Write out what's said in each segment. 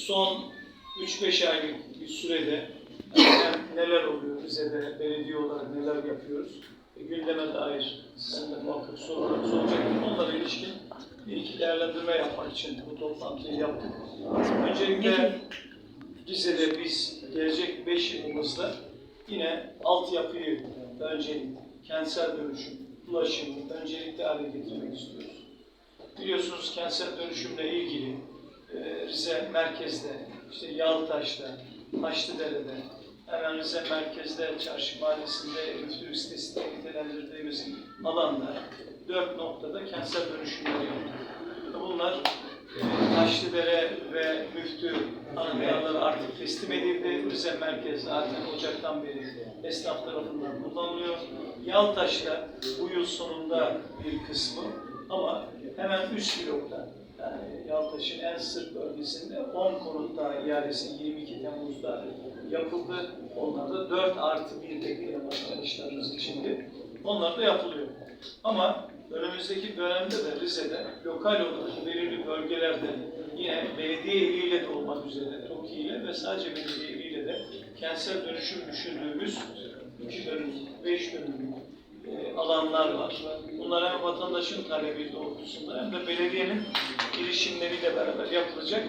son 3-5 aylık bir sürede hem neler oluyor Rize'de belediye olarak neler yapıyoruz e, gündeme dair sizin de muhakkak sorularınız olacaktır. Onlara ilişkin bir iki değerlendirme yapmak için bu toplantıyı yaptık. Öncelikle Rize'de biz gelecek 5 yılımızda yine altyapıyı öncelik, kentsel dönüşüm, ulaşımı öncelikli hale getirmek istiyoruz. Biliyorsunuz kentsel dönüşümle ilgili e, Rize merkezde, işte Yaltaş'ta, Haçlıdere'de, hemen Rize merkezde, Çarşı Mahallesi'nde, Müftülük sitesi diye nitelendirdiğimiz alanda dört noktada kentsel dönüşümler yaptık. Bunlar e, Taşlıdere ve Müftü anahtarları artık teslim edildi. Rize merkez zaten Ocak'tan beri esnaf tarafından kullanılıyor. Yaltaş'ta bu yıl sonunda bir kısmı ama hemen üst blokta yani Yaltaş'ın en sırt bölgesinde 10 konutta ihalesi 22 Temmuz'da yapıldı. Onlar da 4 artı 1 bekleme çalışlarımız içindi. Onlar da yapılıyor. Ama önümüzdeki dönemde de Rize'de lokal olarak belirli bölgelerde yine belediye eliyle de olmak üzere TOKİ ile ve sadece belediye eliyle de kentsel dönüşüm düşündüğümüz 2 dönüm, 5 dönüm e, alanlar var. Bunlar hem vatandaşın talebi doğrultusunda hem de belediyenin girişimleriyle beraber yapılacak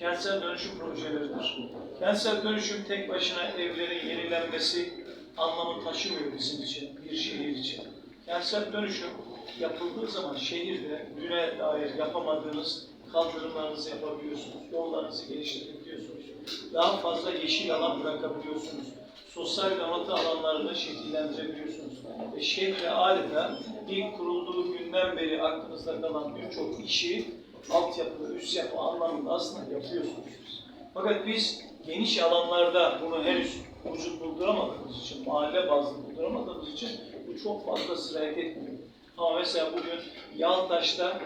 kentsel dönüşüm projeleridir. Kentsel dönüşüm tek başına evlerin yenilenmesi anlamı taşımıyor bizim için, bir şehir için. Kentsel dönüşüm yapıldığı zaman şehirde güne dair yapamadığınız kaldırımlarınızı yapabiliyorsunuz, yollarınızı geliştirebiliyorsunuz, daha fazla yeşil alan bırakabiliyorsunuz, sosyal donatı alanlarını şekillendirebiliyorsunuz. Ve şehre adeta ilk kurulduğu günden beri aklınızda kalan birçok işi altyapı, üst yapı anlamında aslında yapıyorsunuz. Fakat biz geniş alanlarda bunu henüz vücut bulduramadığımız için, mahalle bazlı bulduramadığımız için bu çok fazla sirayet etmiyor. Ama mesela bugün Yaltaş'ta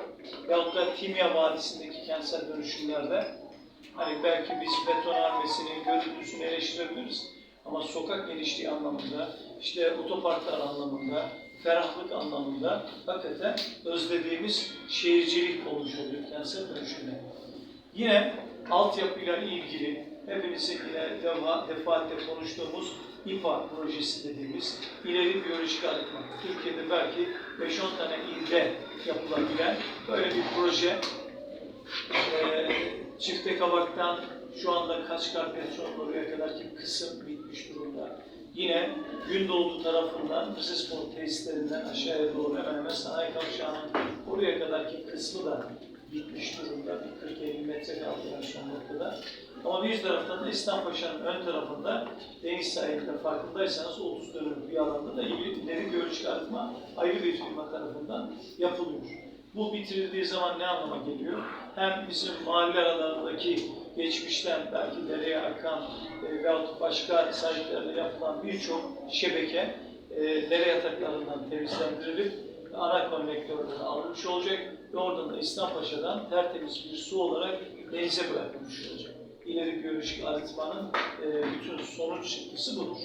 veyahut da Timya Vadisi'ndeki kentsel dönüşümlerde hani belki biz betonarmesini, görüntüsünü eleştirebiliriz. Ama sokak genişliği anlamında, işte otoparklar anlamında, ferahlık anlamında hakikaten özlediğimiz şehircilik olmuş oluyor kentsel dönüşümde. Yine altyapıyla ilgili hepimizin yine defa, defaatle konuştuğumuz İPA projesi dediğimiz ileri biyolojik arıtma. Türkiye'de belki 5-10 tane ilde yapılabilen böyle bir proje. Ee, çifte kabaktan şu anda Kaçkar Petrol oraya kadarki kısım bitmiş durumda. Yine Gündoğdu tarafından Rizespor tesislerinden aşağıya doğru hemen hemen sanayi kavşağının oraya kadarki kısmı da bitmiş durumda. Bir 40-50 metre kaldı yani son noktada. Ama bir taraftan da İstanpaşa'nın ön tarafında deniz sahilinde farkındaysanız 30 dönümlük bir alanda da ileri göl çıkartma ayrı bir firma tarafından yapılıyor. Bu bitirildiği zaman ne anlama geliyor? Hem bizim mahalle aralarındaki geçmişten belki dereye akan e, veyahut başka sahiplerle yapılan birçok şebeke e, dere yataklarından temizlendirilip ana konnektörlere alınmış olacak ve oradan da İstanpaşa'dan tertemiz bir su olarak denize bırakılmış olacak. İleri biyolojik arıtmanın e, bütün sonuç çıktısı budur.